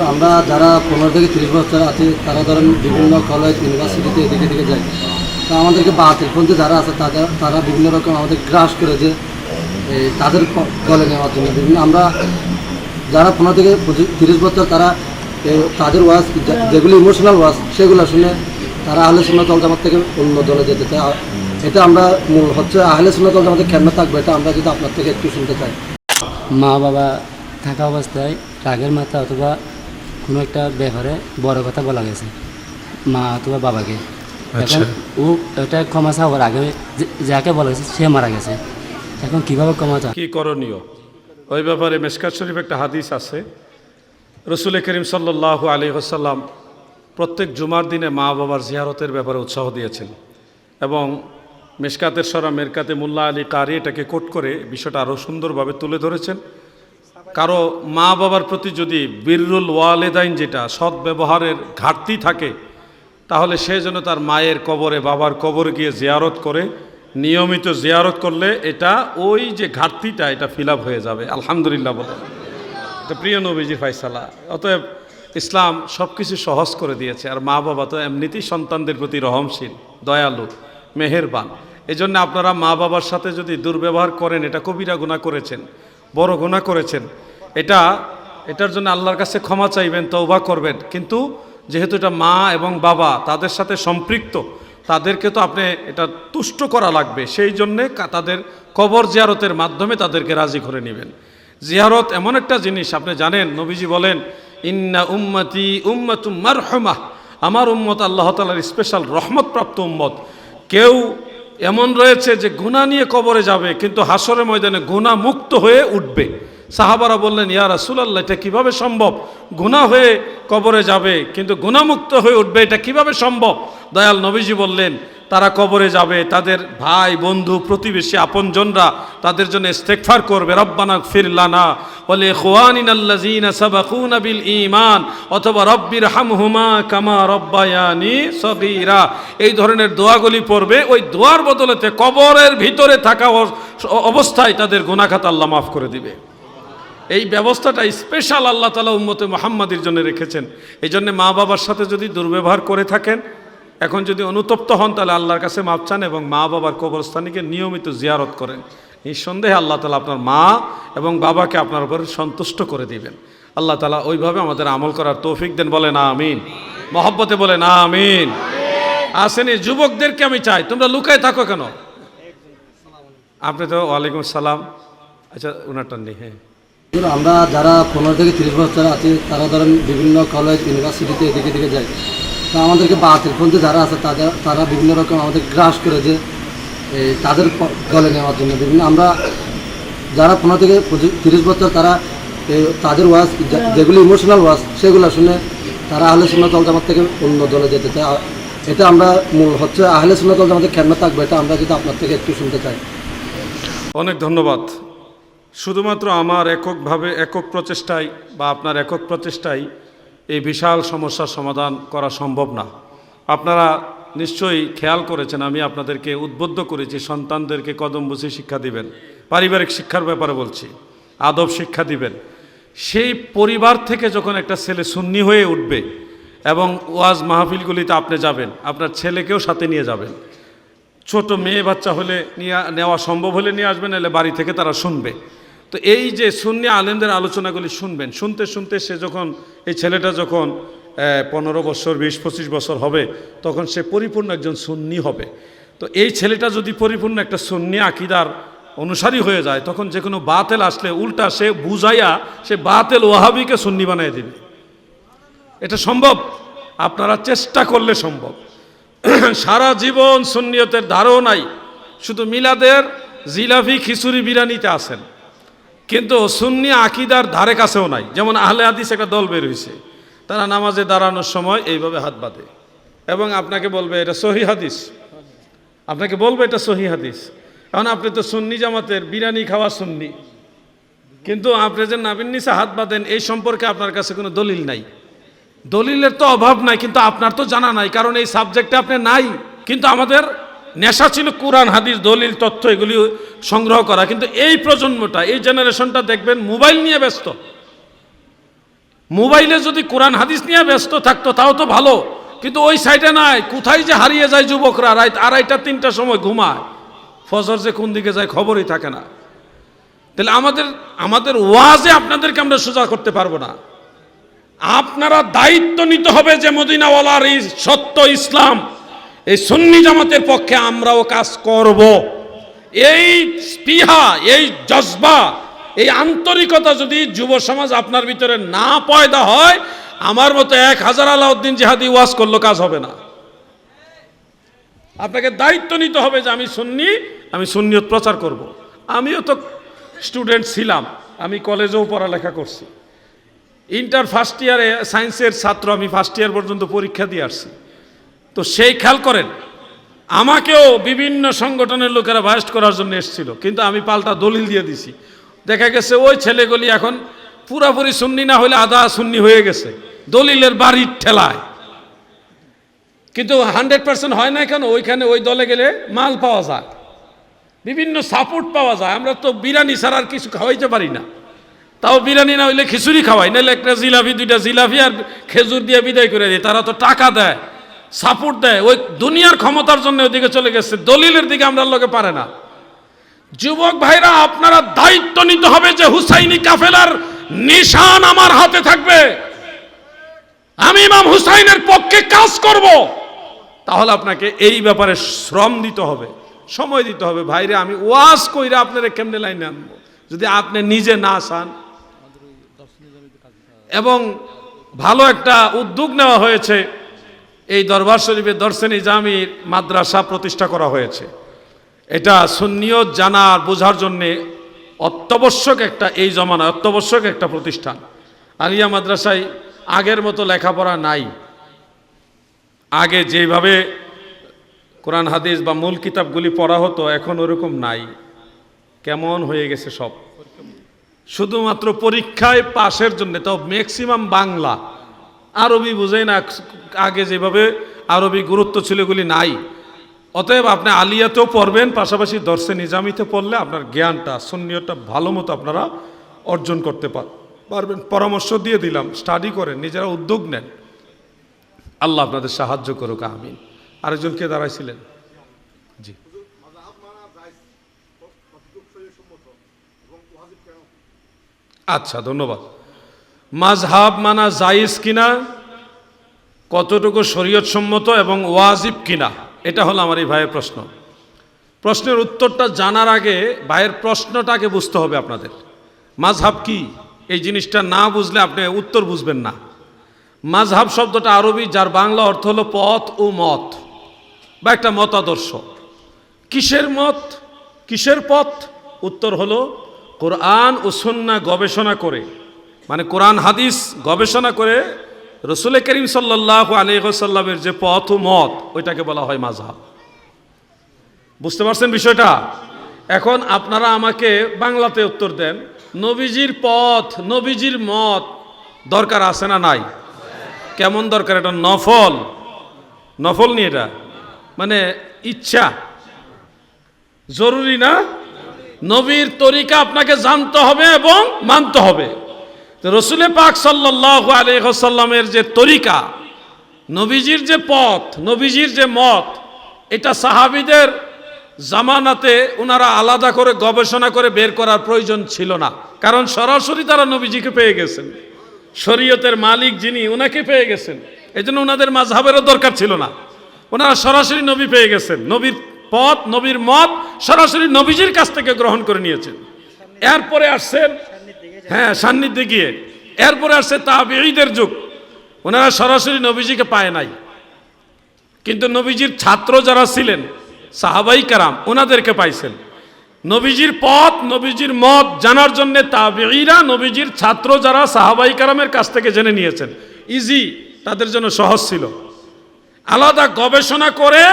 আমরা যারা পনেরো থেকে তিরিশ বছর আছে, তারা ধরেন বিভিন্ন কলেজ ইউনিভার্সিটিতে এদিকে এদিকে যায় তো আমাদেরকে বাতিল পন্থী যারা আছে, তাদের, তারা বিভিন্ন রকম আমাদের গ্রাস করেছে এই তাদের ক- দলে নেওয়ার জন্য। বিভিন্ন, আমরা যারা পনেরো থেকে তিরিশ বছর তারা তাদের ওয়াজ যেগুলো ইমোশনাল ওয়াজ, সেগুলো শুনে তারা আহলে সুন্নত দল জামাত থেকে অন্য দলে যেতে চায়। এটা আমরা মূল হচ্ছে আহলে সুন্নত দল জামাতে কেন থাকবে, এটা আমরা যদি আপনার থেকে একটু শুনতে চাই। মা বাবা থাকা অবস্থায় রাগের মাথা অথবা কোনো একটা ব্যাপারে বড় কথা বলা গেছে মা অথবা বাবাকে। এখন ও এটা ক্ষমা চাওয়ার আগে যে- যাকে বলা গেছে সে মারা গেছে। এখন কীভাবে ক্ষমা চা কি করণীয়? ওই ব্যাপারে মেশকাত শরীফ একটা হাদিস আছে। রসুল করিম সাল্লাহ আলী হাসাল্লাম প্রত্যেক জুমার দিনে মা বাবার জিয়ারতের ব্যাপারে উৎসাহ দিয়েছেন এবং মেশকাতের সরা মেরকাতে মোল্লা আলী কারি এটাকে কোট করে বিষয়টা আরও সুন্দরভাবে তুলে ধরেছেন। কারও মা বাবার প্রতি যদি বীররুল ওয়ালেদাইন যেটা সৎ ব্যবহারের ঘাটতি থাকে, তাহলে সে যেন তার মায়ের কবরে, বাবার কবরে গিয়ে জিয়ারত করে, নিয়মিত জিয়ারত করলে এটা ওই যে ঘাটতিটা, এটা ফিল হয়ে যাবে। আলহামদুলিল্লাহ বলে। এটা প্রিয় নবীজির ফাইসালা, অতএব ইসলাম সব কিছু সহজ করে দিয়েছে, আর মা বাবা তো এমনিতেই সন্তানদের প্রতি রহমশীল, দয়ালু, মেহেরবান। এই জন্য আপনারা মা বাবার সাথে যদি দুর্ব্যবহার করেন, এটা কবিরা গুণা করেছেন। বড় গুণা করেছেন। এটা, এটার জন্য আল্লাহর কাছে ক্ষমা চাইবেন তৌবা করবেন। কিন্তু যেহেতু এটা মা এবং বাবা, তাদের সাথে সম্পৃক্ত, তাদেরকে তো আপনি এটা তুষ্ট করা লাগবে। সেই জন্যে তাদের কবর জিয়ারতের মাধ্যমে তাদেরকে রাজি করে নেবেন। জিয়ারত এমন একটা জিনিস, আপনি জানেন, নবীজি বলেন, ইন্না উম্মতি উম্মাতুম মারহমা। আমার উম্মত আল্লাহ তালার স্পেশাল রহমতপ্রাপ্ত উম্মত। কেউ এমন রয়েছে যে গুণা নিয়ে কবরে যাবে কিন্তু হাসরের ময়দানে গুণা মুক্ত হয়ে উঠবে। সাহাবারা বললেন, ইয়া রাসূলুল্লাহ, এটা কীভাবে সম্ভব? গুণা হয়ে কবরে যাবে, কিন্তু গুণামুক্ত হয়ে উঠবে, এটা কীভাবে সম্ভব? দয়াল নবীজি বললেন, তারা কবরে যাবে, তাদের ভাই, বন্ধু, প্রতিবেশী, আপনজনরা তাদের জন্য ইস্তেগফার করবে। রব্বানা ফিরলানা বলে ঈমান অথবা রব্বির হামহুমা কামা রব্বায়ানি সগীরা। এই ধরনের দোয়াগুলি পড়বে, ওই দোয়ার বদলেতে কবরের ভিতরে থাকা অবস্থায় তাদের গুনাখাত আল্লাহ মাফ করে দিবে। এই ব্যবস্থাটা স্পেশাল আল্লাহ তালা উম্মতে মোহাম্মদের জন্য রেখেছেন। এই জন্যে মা বাবার সাথে যদি দুর্ব্যবহার করে থাকেন, এখন যদি অনুতপ্ত হন, তাহলে আল্লাহর কাছে মাপ চান এবং মা বাবার কবরস্থানীকে নিয়মিত জিয়ারত করেন। নিঃসন্দেহে আল্লাহ তালা আপনার মা এবং বাবাকে আপনার উপর সন্তুষ্ট করে দিবেন। আল্লাহ তালা ওইভাবে আমাদের আমল করার তৌফিক দেন বলে না আমিন। মহব্বতে বলে না আমিন। আসেনি যুবকদেরকে আমি চাই, তোমরা লুকায় থাকো কেন? আপনি তো ওয়ালাইকুম সালাম। আচ্ছা ওনারটা নেই হ্যাঁ। আমরা যারা পনেরো থেকে তিরিশ বছর আছি, তারা ধরেন বিভিন্ন কলেজ ইউনিভার্সিটিতে এদিকে এদিকে যায়। তা আমাদেরকে বাতিল পন্থী যারা আছে, তাদের, তারা বিভিন্ন রকম আমাদের গ্রাস করেছে এই তাদের দলে নেওয়ার জন্য। বিভিন্ন আমরা যারা পনেরো থেকে তিরিশ বছর, তারা তাদের ওয়াজ যা- যেগুলো ইমোশনাল ওয়াজ সেগুলো শুনে তারা আহলে সুন্নত দল জামাত থেকে অন্য দলে যেতে চায়। এটা আমরা মূল হচ্ছে, আহলে দল জামাতে কেন থাকবে, এটা আমরা যদি আপনার থেকে একটু শুনতে চাই। অনেক ধন্যবাদ। শুধুমাত্র আমার এককভাবে একক প্রচেষ্টায় বা আপনার একক প্রচেষ্টায় এই বিশাল সমস্যার সমাধান করা সম্ভব না। আপনারা নিশ্চয়ই খেয়াল করেছেন, আমি আপনাদেরকে উদ্বুদ্ধ করেছি, সন্তানদেরকে কদম বুঝে শিক্ষা দিবেন, পারিবারিক শিক্ষার ব্যাপারে বলছি, আদব শিক্ষা দিবেন। সেই পরিবার থেকে যখন একটা ছেলে সুন্নি হয়ে উঠবে এবং ওয়াজ মাহফিলগুলিতে আপনি যাবেন, আপনার ছেলেকেও সাথে নিয়ে যাবেন, ছোট মেয়ে বাচ্চা হলে নিয়ে নেওয়া সম্ভব হলে নিয়ে আসবেন এলে বাড়ি থেকে তারা শুনবে। তো এই যে সুন্নি আলেমদের আলোচনাগুলি শুনবেন, শুনতে শুনতে সে যখন, এই ছেলেটা যখন পনেরো বছর, বিশ, পঁচিশ বছর হবে, তখন সে পরিপূর্ণ একজন সুন্নি হবে। তো এই ছেলেটা যদি পরিপূর্ণ একটা সুন্নি আকিদার অনুসারী হয়ে যায়, তখন যে কোনো বাতেল আসলে উল্টা সে বুঝাইয়া সে বাতেল ওয়াহাবিকে সুন্নি বানিয়ে দিবে। এটা সম্ভব? আপনারা চেষ্টা করলে সম্ভব। সারা জীবন সুন্নিয়তের ধারও নাই শুধু মিলাদের জিলাফি খিচুড়ি বিরিয়ানিতে আছেন কিন্তু সুন্নি আকিদার ধারে কাছেও নাই। যেমন আহলে হাদিস একটা দল বের হয়েছে তারা নামাজে দাঁড়ানোর সময় এইভাবে হাত বাঁধে। এবং আপনাকে বলবে, এটা সহি হাদিস। আপনাকে বলবে, এটা সহি হাদিস। এখন আপনি তো সুন্নি জামাতের বিরিয়ানি খাওয়া সুন্নি। কিন্তু আপনি যে নাবিন নিচে হাত বাঁধেন, এই সম্পর্কে আপনার কাছে কোনো দলিল নাই। দলিলের তো অভাব নাই, কিন্তু আপনার তো জানা নাই। কারণ এই সাবজেক্টে আপনি নাই, কিন্তু আমাদের নেশা ছিল কোরআন, হাদিস, দলিল, তথ্য, এগুলি সংগ্রহ করা। কিন্তু এই প্রজন্মটা, এই জেনারেশনটা দেখবেন মোবাইল নিয়ে ব্যস্ত। মোবাইলে যদি কোরআন, হাদিস নিয়ে ব্যস্ত থাকতো, তাও তো ভালো। কিন্তু ওই সাইডে নাই। কোথায় যে হারিয়ে যায় যুবকরা রাত আড়াইটা, তিনটার সময় ঘুমায়। ফজর যে কোন দিকে যায় খবরই থাকে না। তাহলে আমাদের আমাদের ওয়াজে আপনাদেরকে আমরা সোজা করতে পারব না। আপনারা দায়িত্ব নিতে হবে যে মদিনাওয়ালার এই সত্য ইসলাম এই সুন্নি জামাতের পক্ষে আমরাও কাজ করব। এই স্পৃহা, এই জজবা, এই আন্তরিকতা যদি যুব সমাজ আপনার ভিতরে না পয়দা হয়, আমার মতো এক হাজার আলাউদ্দিন জেহাদি ওয়াজ করল কাজ হবে না। আপনাকে দায়িত্ব নিতে হবে যে আমি সুন্নি, আমি সুন্নিয়ত প্রচার করব। আমিও তো স্টুডেন্ট ছিলাম, আমি কলেজেও পড়ালেখা করছি। ইন্টার ফার্স্ট ইয়ারে সায়েন্সের ছাত্র আমি ফার্স্ট ইয়ার পর্যন্ত পরীক্ষা দিয়ে আসছি। তো সেই খেয়াল করেন, আমাকেও বিভিন্ন সংগঠনের লোকেরা ভাইস্ট করার জন্য এসেছিল, কিন্তু আমি পাল্টা দলিল দিয়ে দিছি। দেখা গেছে ওই ছেলেগুলি এখন পুরাপুরি সুন্নি না হলে আদা সুন্নি হয়ে গেছে, দলিলের বাড়ির ঠেলায়। কিন্তু হান্ড্রেড পার্সেন্ট হয় না কেন? ওইখানে ওই দলে গেলে মাল পাওয়া যায়, বিভিন্ন সাপোর্ট পাওয়া যায়, আমরা তো বিরিয়ানি ছাড়া আর কিছু খাওয়াইতে পারি না। তাও বিরিয়ানি না হইলে খিচুড়ি খাওয়াই, নাহলে একটা জিলাপি, দুইটা জিলাপি আর খেজুর দিয়ে বিদায় করে দেয়, তারা তো টাকা দেয়। সাপোর্ট দেয়। ওই দুনিয়ার ক্ষমতার জন্য ওদিকে চলে গেছে। দলিলের দিকে আমরা লোকে পারে না। যুবক ভাইরা, আপনারা দায়িত্ব নিতে হবে যে হুসাইনি কাফেলার নিশান আমার হাতে থাকবে। আমি ইমাম হুসাইনের পক্ষে কাজ করব। তাহলে আপনাকে এই ব্যাপারে শ্রম দিতে হবে, সময় দিতে হবে। ভাইরে, আমি ওয়াজ কইরা আপনারা কেমনে লাইনে আনব? যদি আপনি নিজে না চান। এবং ভালো একটা উদ্যোগ নেওয়া হয়েছে। এই দরবার শরীফে দর্শনী জামির মাদ্রাসা প্রতিষ্ঠা করা হয়েছে। এটা সুন্নিয়ত জানার বোঝার জন্যে অত্যাবশ্যক একটা এই জমানা, অত্যাবশ্যক একটা প্রতিষ্ঠান। আলিয়া মাদ্রাসায় আগের মতো লেখাপড়া নাই। আগে যেভাবে কোরআন, হাদিস বা মূল কিতাবগুলি পড়া হতো, এখন ওরকম নাই। কেমন হয়ে গেছে সব? শুধুমাত্র পরীক্ষায় পাশের জন্য তাও ম্যাক্সিমাম বাংলা। আরবি বুঝেই না আগে যেভাবে আরবি গুরুত্ব ছিল এগুলি নাই। অতএব আপনি আলিয়াতেও পড়বেন, পাশাপাশি দর্শে নিজামিতে পড়লে আপনার জ্ঞানটা, সুন্নিয়তটা ভালো মতো আপনারা অর্জন করতে পার- পারবেন। পরামর্শ দিয়ে দিলাম স্টাডি করেন, নিজেরা উদ্যোগ নেন। আল্লাহ আপনাদের সাহায্য করুক, আমিন। আরেকজনকে দাঁড়াইছিলেন? জি। আচ্ছা ধন্যবাদ। মাঝহাব মানা জায়েজ কিনা, কতটুকু শরীয়ত সম্মত এবং ওয়াজিব কিনা, এটা হলো আমার এই ভাইয়ের প্রশ্ন। প্রশ্নের উত্তরটা জানার আগে ভাইয়ের প্রশ্নটাকে বুঝতে হবে আপনাদের। মাঝহাব কি? এই জিনিসটা না বুঝলে আপনি উত্তর বুঝবেন না। মাঝহাব শব্দটা আরবি, যার বাংলা অর্থ হলো পথ ও মত বা একটা মতাদর্শ। কিসের মত? কিসের পথ? উত্তর হলো কোরআন ও সন্না গবেষণা করে মানে কোরআন, হাদিস গবেষণা করে রসুল করিম সাল্লাহ আলিহাসাল্লামের যে পথ মত, ওইটাকে বলা হয় মাঝহাব বুঝতে পারছেন বিষয়টা? এখন আপনারা আমাকে বাংলাতে উত্তর দেন, নবীজির পথ, নবীজির মত দরকার আছে না নাই? কেমন দরকার? এটা নফল। নফল নিয়ে এটা? মানে ইচ্ছা। জরুরি না? নবীর তরিকা আপনাকে জানতে হবে এবং মানতে হবে। তো রসুলে পাক সাল্লাহ আলহ্লামের যে তরিকা, নবীজির যে পথ, নবীজির যে মত, এটা সাহাবিদের জামানাতে ওনারা আলাদা করে গবেষণা করে বের করার প্রয়োজন ছিল না। কারণ সরাসরি তারা নবীজিকে পেয়ে গেছেন। শরীয়তের মালিক যিনি ওনাকে পেয়ে গেছেন। এই জন্য ওনাদের মাঝহাবেরও দরকার ছিল না। ওনারা সরাসরি নবী পেয়ে গেছেন। নবীর পথ, নবীর মত সরাসরি নবীজির কাছ থেকে গ্রহণ করে নিয়েছেন। এরপরে আসছেন হ্যাঁ সান্নিধ্যে গিয়ে। এরপরে আসছে তাবিঈদের যুগ। ওনারা সরাসরি নবীজিকে পায় নাই। কিন্তু নবীজির ছাত্র যারা ছিলেন, সাহাবাই কারাম, ওনাদেরকে পাইছেন। নবীজির পথ, নবীজির মত জানার জন্য তাবিঈরা নবীজির ছাত্র যারা সাহাবাই কারামের কাছ থেকে জেনে নিয়েছেন। ইজি, তাদের জন্য সহজ ছিল। আলাদা গবেষণা করে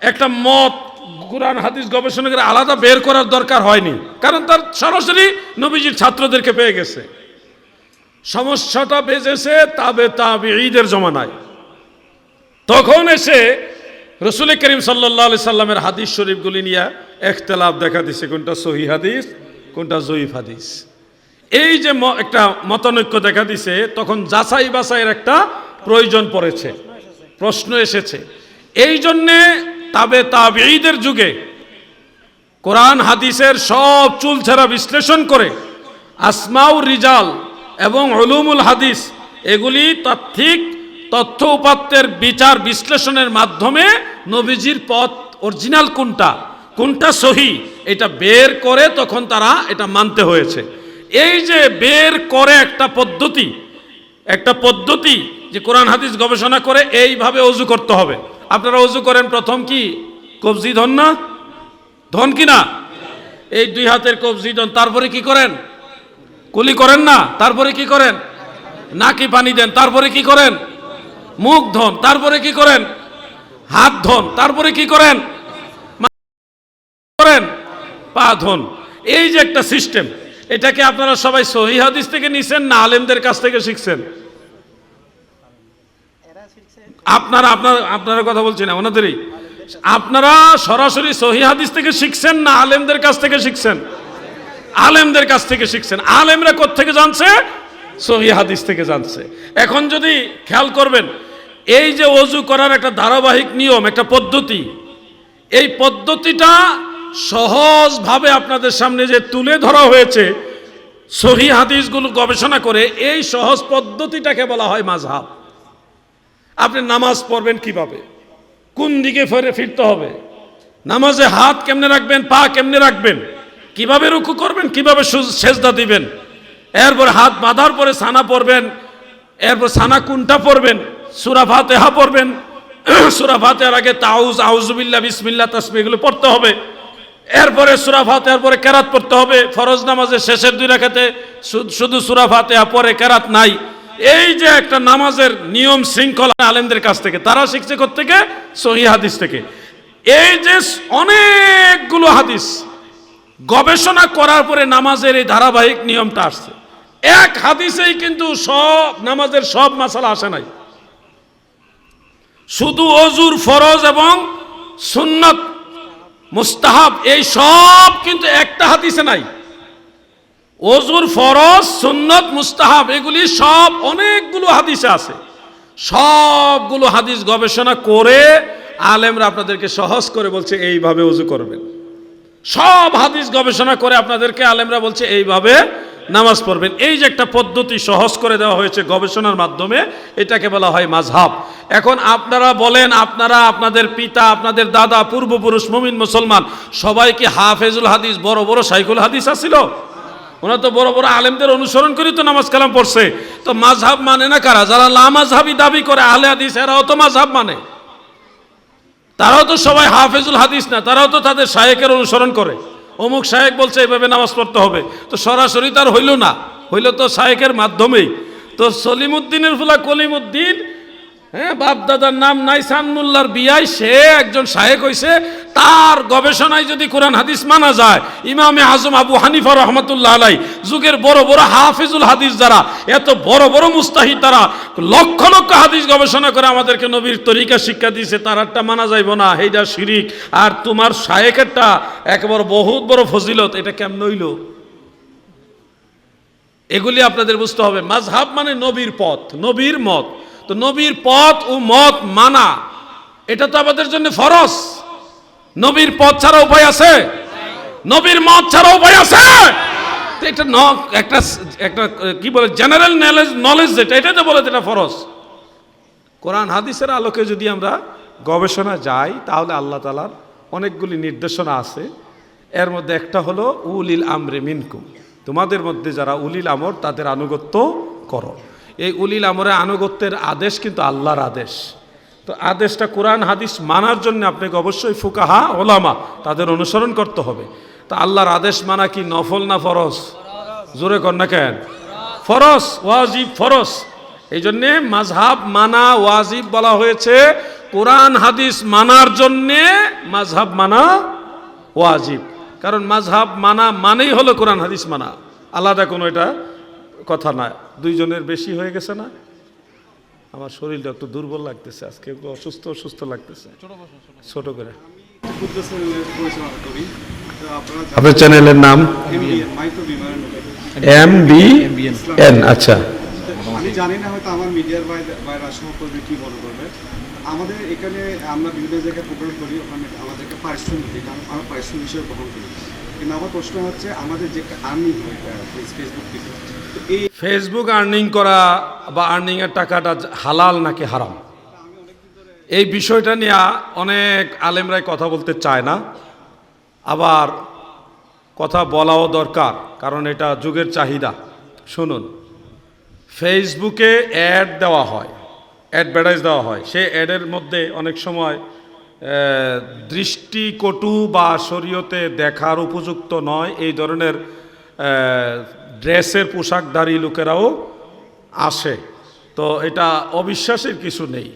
একটা মত কোরআন, হাদিস গবেষণা করে আলাদা বের করার দরকার হয়নি। কারণ তার সরাসরি নবীজির ছাত্রদেরকে পেয়ে গেছে। সমস্যাটা বেজেছে তাবে তাবে ঈদের জমানায়। তখন এসে রসুল করিম সাল্লাহ আলি সাল্লামের হাদিস শরীফগুলি নিয়ে একতলাফ দেখা দিছে, কোনটা সহি হাদিস, কোনটা জয়ীফ হাদিস। এই যে একটা মতানৈক্য দেখা দিছে, তখন যাচাই বাছাইয়ের একটা প্রয়োজন পড়েছে, প্রশ্ন এসেছে। এই জন্যে তাবে তাবেঈদের যুগে কোরআন, হাদিসের সব চুলছেরা বিশ্লেষণ করে আসমাউ রিজাল এবং উলুমুল হাদিস, এগুলি তাত্ত্বিক তথ্য উপাত্তের বিচার বিশ্লেষণের মাধ্যমে নবীজির পথ অরিজিনাল কোনটা কোনটা সহি, এটা বের করে তখন তারা এটা মানতে হয়েছে। এই যে বের করে একটা পদ্ধতি একটা পদ্ধতি যে কোরআন, হাদিস গবেষণা করে এইভাবে অজু করতে হবে। আপনারা অজু করেন, প্রথম কি? কবজি ধন না? ধন কি না? এই দুই হাতের কবজি ধন, তারপরে কি করেন? কুলি করেন না, তারপরে কি করেন? নাকি পানি দেন, তারপরে কি করেন? মুখ ধন, তারপরে কি করেন? হাত ধন, তারপরে কি করেন? করেন, পা ধন। এই যে একটা সিস্টেম এটাকে আপনারা সবাই সহি হাদিস থেকে নিছেন না, আলেমদের কাছ থেকে শিখছেন? আপনারা, আপনার, আপনারা কথা বলছেন না ওনাদেরই আপনারা সরাসরি সহি হাদিস থেকে শিখছেন না আলেমদের কাছ থেকে শিখছেন? আলেমদের কাছ থেকে শিখছেন। আলেমরা থেকে জানছে? সহি হাদিস থেকে জানছে। এখন যদি খেয়াল করবেন, এই যে অজু করার একটা ধারাবাহিক নিয়ম, একটা পদ্ধতি, এই পদ্ধতিটা সহজভাবে আপনাদের সামনে যে তুলে ধরা হয়েছে, সহি হাদিসগুলো গবেষণা করে, এই সহজ পদ্ধতিটাকে বলা হয় মাঝহাব আপনি নামাজ পড়বেন কীভাবে? কোন দিকে ফেরে ফিরতে হবে? নামাজে হাত কেমনে রাখবেন, পা কেমনে রাখবেন? কীভাবে রুকু করবেন, কীভাবে সেজদা দিবেন? এরপর হাত বাঁধার পরে সানা পড়বেন, এরপর সানা কোনটা পড়বেন? সুরা ফাতেহা পড়বেন। সুরা ফাতেহার আগে তাউজ আউজুবিল্লা বিসমিল্লা তাসমি এগুলো পড়তে হবে। এরপরে সুরা ফাতেহার পরে কেরাত পড়তে হবে। ফরজ নামাজের শেষের দুই রাখাতে শুধু সুরা ফাতেহা পরে কেরাত নাই। এই যে একটা নামাজের নিয়ম শৃঙ্খলা আলেমদের কাছ থেকে, তারা শিখছে থেকে সহি হাদিস থেকে। এই যে অনেকগুলো হাদিস, গবেষণা করার পরে নামাজের এই ধারাবাহিক নিয়মটা আসছে। এক হাদিসেই কিন্তু সব নামাজের সব মাসালা আসে নাই। শুধু অজুর ফরজ এবং সুন্নত, মুস্তাহাব, এই সব কিন্তু একটা হাদিসে নাই। অজুর ফরজ, সুন্নত, মুস্তাহাব, এগুলি সব অনেকগুলো হাদিসে আছে। সবগুলো হাদিস গবেষণা করে আলেমরা আপনাদেরকে সহজ করে বলছে, এইভাবে অজু করবেন। সব হাদিস গবেষণা করে আপনাদেরকে আলেমরা বলছে, এইভাবে নামাজ পড়বেন। এই যে একটা পদ্ধতি সহজ করে দেওয়া হয়েছে গবেষণার মাধ্যমে, এটাকে বলা হয় মাঝহাব এখন আপনারা বলেন, আপনারা, আপনাদের পিতা, আপনাদের দাদা, পূর্বপুরুষ, মুমিন, মুসলমান, সবাই কি হাফেজুল হাদিস, বড় বড় সাইকুল হাদিস আছিল? ওরা তো বড় বড় আলেমদের অনুসরণ করে তো নামাজ কালাম পড়ছে। তো মাঝহাব মানে না কারা? যারা লামাজহাবি দাবি করে আলে হাদিস, এরাও তো মাঝহাব মানে। তারাও তো সবাই হাফেজুল হাদিস না, তারাও তো তাদের শায়েকের অনুসরণ করে। অমুক শায়েক বলছে, এভাবে নামাজ পড়তে হবে। তো সরাসরি তার হইল না। হইল তো শায়েকের মাধ্যমেই। তো সলিমুদ্দিনের ফুলা কলিমুদ্দিন হ্যাঁ বাপ দাদার নাম নাই সানমুল্লার বিয়াই সে একজন শায়েক হইছে। তার গবেষণায় যদি কোরআন হাদিস মানা যায়, ইমামে আজম আবু হানিফা রহমতুল্লাহ আলাই যুগের বড় বড় হাফিজুল হাদিস যারা, এত বড় বড় মুস্তাহিদ তারা, লক্ষ লক্ষ হাদিস গবেষণা করে আমাদেরকে নবীর তরিকা শিক্ষা দিয়েছে তারারটা মানা যাইব না সেইটা শিরিক। আর তোমার শায়েকেরটা একেবারে বহুত বড় ফজিলত, এটা কেমন হইল? এগুলি আপনাদের বুঝতে হবে। মাঝহাব মানে নবীর পথ, নবীর মত। তো নবীর পথ ও মত মানা, এটা তো আমাদের জন্য ফরজ। নবীর পথ ছাড়া উপায় আছে? নবীর মত ছাড়া উপায় আছে? এটা ন একটা একটা, কি বলে জেনারেল নলেজ নলেজ যেটা, এটা যে বলে যেটা ফরজ। কোরআন হাদিসের আলোকে যদি আমরা গবেষণা যাই, তাহলে আল্লাহ তালার অনেকগুলি নির্দেশনা আছে। এর মধ্যে একটা হলো, উলিল আমরে মিনকুম। তোমাদের মধ্যে যারা উলিল আমর, তাদের আনুগত্য করো। এই উলিল আমরে আনুগত্যের আদেশ কিন্তু আল্লাহর আদেশ। তো আদেশটা কোরআন, হাদিস মানার জন্য আপনাকে অবশ্যই ফুকাহা, ওলামা, তাদের অনুসরণ করতে হবে। তা আল্লাহর আদেশ মানা কি নফল না ফরস জোরে কর না কেন? ফরস ওয়াজিব ফরস এই জন্যে মাঝহাব মানা, ওয়াজিব বলা হয়েছে, কোরআন, হাদিস মানার জন্যে মাঝহাব মানা, ওয়াজিব। কারণ মাঝহাব মানা মানেই হলো কোরআন, হাদিস মানা। আলাদা কোনো এটা কথা না। দুইজনের বেশি হয়ে গেছে না? আমার শরীরটা একটু দুর্বল লাগতেছে আজকে একটু অসুস্থ অসুস্থ লাগতেছে। ছোট করে ক্ষুদ্র পরিচালনা করি। আপনার চ্যানেলের নাম? M B N. আচ্ছা। আমি জানি না হয়তো আমার মিডিয়ার বাইরে সহকর্মী কি মনে করবে। আমাদের এখানে আমরা বিভিন্ন জায়গায় প্রোগ্রাম করি ওখানে আমাদেরকে পারিশ্রমিক দিই কারণ আমরা পারিশ্রমিক হিসেবে গ্রহণ করি। কিন্তু আমার প্রশ্ন হচ্ছে আমাদের যে আর্নিং হয় ফেসবুক থেকে ফেসবুক আর্নিং করা বা আর্নিং এর টাকাটা হালাল নাকি হারাম? এই বিষয়টা নিয়ে অনেক আলেমরাই কথা বলতে চায় না। আবার কথা বলাও দরকার, কারণ এটা যুগের চাহিদা। শুনুন ফেসবুকে অ্যাড দেওয়া হয় অ্যাডভার্টাইজ দেওয়া হয়। সেই অ্যাডের মধ্যে অনেক সময় দৃষ্টিকটু বা শরীয়তে দেখার উপযুক্ত নয়। এই ধরনের ড্রেসের পোশাকধারী লোকেরাও আসে। তো এটা অবিশ্বাসের কিছু নেই।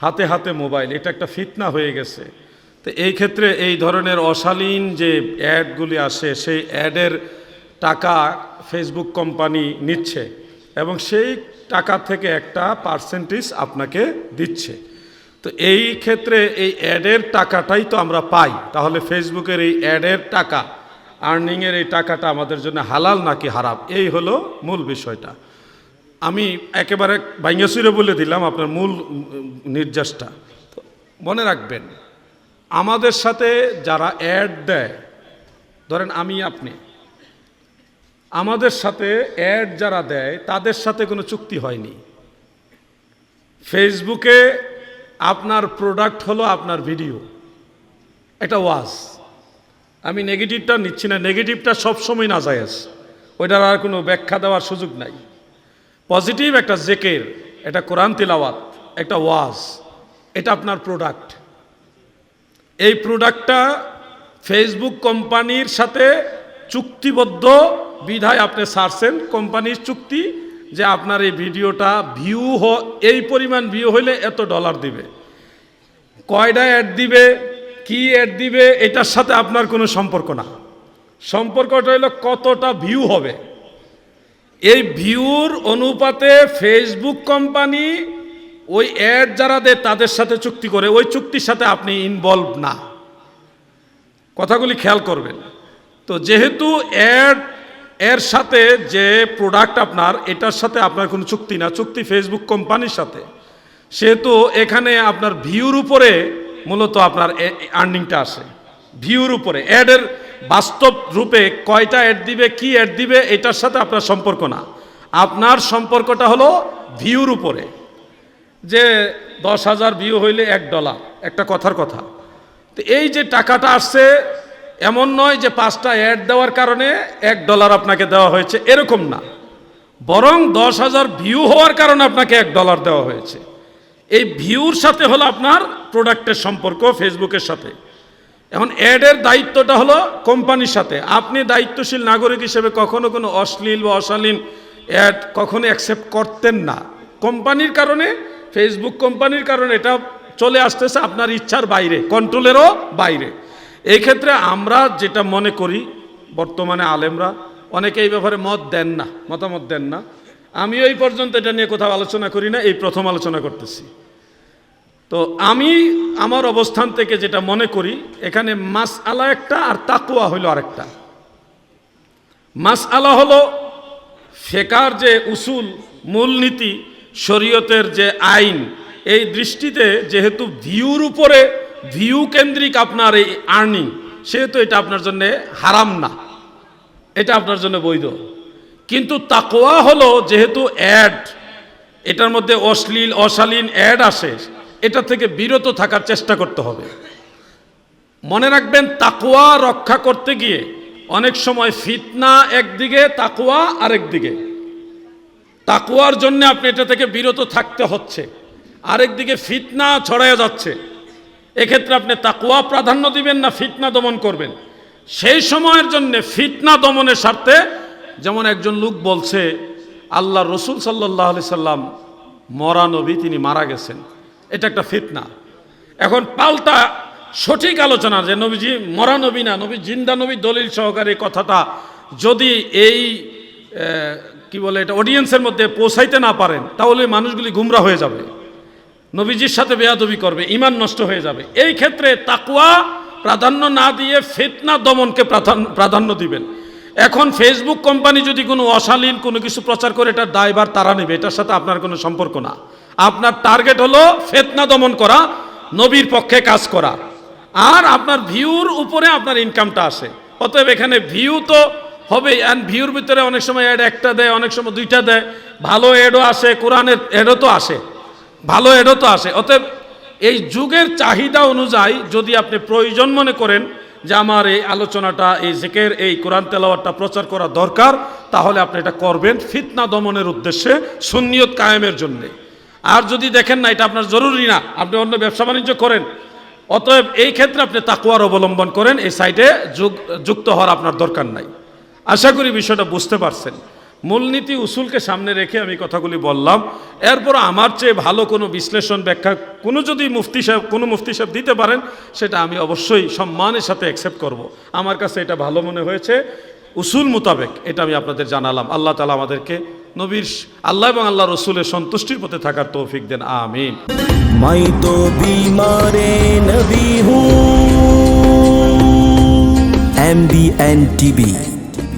হাতে হাতে মোবাইল, এটা একটা ফিতনা হয়ে গেছে। তো এই ক্ষেত্রে এই ধরনের অশালীন যে অ্যাডগুলি আসে, সেই অ্যাডের টাকা ফেসবুক কোম্পানি নিচ্ছে এবং সেই টাকা থেকে একটা পার্সেন্টেজ আপনাকে দিচ্ছে। তো এই ক্ষেত্রে এই অ্যাডের টাকাটাই তো আমরা পাই। তাহলে ফেসবুকের এই অ্যাডের টাকা আর্নিংয়ের এই টাকাটা আমাদের জন্য হালাল নাকি হারাম? এই হলো মূল বিষয়টা। আমি একেবারে বাইঙ্গাসুরে বলে দিলাম আপনার মূল নির্যাসটা। মনে রাখবেন, আমাদের সাথে যারা অ্যাড দেয়, ধরেন আমি আপনি, আমাদের সাথে অ্যাড যারা দেয়, তাদের সাথে কোনো চুক্তি হয়নি। ফেসবুকে আপনার প্রোডাক্ট হলো আপনার ভিডিও এটা ওয়াজ। আমি নেগেটিভটা নিচ্ছি না নেগেটিভটা সবসময় না যায় ওইটার আর কোনো ব্যাখ্যা দেওয়ার সুযোগ নাই। পজিটিভ একটা জেকের এটা কোরআন তিলাওয়াত, একটা ওয়াজ, এটা আপনার প্রোডাক্ট এই প্রোডাক্টটা ফেসবুক কোম্পানির সাথে চুক্তিবদ্ধ বিধায় আপনি সারছেন। কোম্পানির চুক্তি যে আপনার এই ভিডিওটা ভিউ হ এই পরিমাণ ভিউ হইলে এত ডলার দিবে। কয়টা অ্যাড দিবে? কি অ্যাড দিবে, এটার সাথে আপনার কোনো সম্পর্ক না। সম্পর্কটা হলো কতটা ভিউ হবে। এই ভিউর অনুপাতে ফেসবুক কোম্পানি ওই অ্যাড যারা দেয়, তাদের সাথে চুক্তি করে, ওই চুক্তির সাথে আপনি ইনভলভ না। কথাগুলি খেয়াল করবেন। তো যেহেতু অ্যাড এর সাথে যে প্রোডাক্ট আপনার, এটার সাথে আপনার কোনো চুক্তি না, চুক্তি ফেসবুক কোম্পানির সাথে। সেহেতু এখানে আপনার ভিউর উপরে মূলত আপনার আর্নিংটা আসে ভিউর উপরে। অ্যাডের বাস্তব রূপে কয়টা অ্যাড দিবে, কি অ্যাড দিবে, এটার সাথে আপনার সম্পর্ক না। আপনার সম্পর্কটা হলো ভিউর উপরে। যে দশ হাজার ভিউ হইলে এক ডলার একটা কথার কথা। তো এই যে টাকাটা আসছে, এমন নয় যে পাঁচটা অ্যাড দেওয়ার কারণে এক ডলার আপনাকে দেওয়া হয়েছে, এরকম না। বরং দশ হাজার ভিউ হওয়ার কারণে আপনাকে এক ডলার দেওয়া হয়েছে। এই ভিউর সাথে হলো আপনার প্রোডাক্টের সম্পর্ক, ফেসবুকের সাথে। এখন অ্যাডের দায়িত্বটা হলো কোম্পানির সাথে। আপনি দায়িত্বশীল নাগরিক হিসেবে কখনো কোনো অশ্লীল বা অশালীন অ্যাড কখনো অ্যাকসেপ্ট করতেন না। কোম্পানির কারণে, ফেসবুক কোম্পানির কারণে এটা চলে আসতেছে আপনার ইচ্ছার বাইরে, কন্ট্রোলেরও বাইরে। এই ক্ষেত্রে আমরা যেটা মনে করি, বর্তমানে আলেমরা অনেকে এই ব্যাপারে মত দেন না, মতামত দেন না। আমিও এই পর্যন্ত এটা নিয়ে কোথাও আলোচনা করি না, এই প্রথম আলোচনা করতেছি। তো আমি আমার অবস্থান থেকে যেটা মনে করি, এখানে মাস আলা একটা আর তাকুয়া হইল আরেকটা। মাস আলা হলো ফেকার যে উসুল, মূলনীতি, শরীয়তের যে আইন, এই দৃষ্টিতে যেহেতু ভিউর উপরে ভিউ কেন্দ্রিক আপনার এই আর্নিং, সেহেতু এটা আপনার জন্য হারাম না। এটা আপনার জন্য বৈধ। কিন্তু তাকোয়া হলো যেহেতু অ্যাড এটার মধ্যে অশ্লীল, অশালীন অ্যাড আসে। এটা থেকে বিরত থাকার চেষ্টা করতে হবে। মনে রাখবেন তাকুয়া রক্ষা করতে গিয়ে অনেক সময় ফিতনা একদিকে তাকুয়া আরেক দিকে। তাকুয়ার জন্য আপনি এটা থেকে বিরত থাকতে হচ্ছে। আরেক দিকে ফিতনা ছড়াইয়া যাচ্ছে। এক্ষেত্রে আপনি তাকুয়া প্রাধান্য দিবেন না, ফিতনা দমন করবেন। সেই সময়ের জন্য ফিতনা দমনের স্বার্থে যেমন একজন লোক বলছে, আল্লাহ রসুল সাল্লাহ সাল্লাম, মরা নবী তিনি মারা গেছেন। এটা একটা ফিতনা। এখন পাল্টা সঠিক আলোচনা যে নবীজি মরা নবী না, নবী জিন্দা নবী দলিল সহকারে কথাটা যদি এই কি বলে এটা অডিয়েন্সের মধ্যে পৌঁছাইতে না পারেন, তাহলে মানুষগুলি গুমরা হয়ে যাবে। নবীজির সাথে বেয়াদবি করবে ইমান নষ্ট হয়ে যাবে। এই ক্ষেত্রে তাকুয়া প্রাধান্য না দিয়ে ফেতনা দমনকে প্রাধান্য দিবেন। এখন ফেসবুক কোম্পানি যদি কোনো অশালীন কোনো কিছু প্রচার করে এটার দায়ভার তারা নেবে, এটার সাথে আপনার কোনো সম্পর্ক না। আপনার টার্গেট হলো ফেতনা দমন করা, নবীর পক্ষে কাজ করা। আর আপনার ভিউর উপরে আপনার ইনকামটা আসে। অতএব এখানে ভিউ তো হবে অ্যান্ড ভিউর ভিতরে অনেক সময় অ্যাড একটা দেয়, অনেক সময় দুইটা দেয়। ভালো এডও আসে, কোরআনের এডও তো আসে। ভালো এডও তো আসে। অতএব এই যুগের চাহিদা অনুযায়ী যদি আপনি প্রয়োজন মনে করেন যে আমার এই আলোচনাটা, এই জেকের, এই কোরআন তেলাওয়ারটা প্রচার করা দরকার, তাহলে আপনি এটা করবেন ফিতনা দমনের উদ্দেশ্যে, সুন্নিয়ত কায়েমের জন্যে। আর যদি দেখেন না, এটা আপনার জরুরি না, আপনি অন্য ব্যবসা বাণিজ্য করেন, অতএব এই ক্ষেত্রে আপনি তাকুয়ার অবলম্বন করেন, এই সাইটে যুক্ত হওয়ার আপনার দরকার নাই। আশা করি বিষয়টা বুঝতে পারছেন। মূলনীতি, উসুলকে সামনে রেখে আমি কথাগুলি বললাম। এরপর আমার চেয়ে ভালো কোনো বিশ্লেষণ ব্যাখ্যা কোনো যদি মুফতি সাহেব, কোনো মুফতি সাহেব দিতে পারেন, সেটা আমি অবশ্যই সম্মানের সাথে অ্যাকসেপ্ট করব। আমার কাছে এটা ভালো মনে হয়েছে। উসুল মোতাবেক এটা আমি আপনাদের জানালাম। আল্লাহ তালা আমাদেরকে নবীর আল্লাহ এবং আল্লাহ রসুলের সন্তুষ্টির পথে থাকার তৌফিক দেন। আমিন। মাই তো বিমারে নবী হু। M B N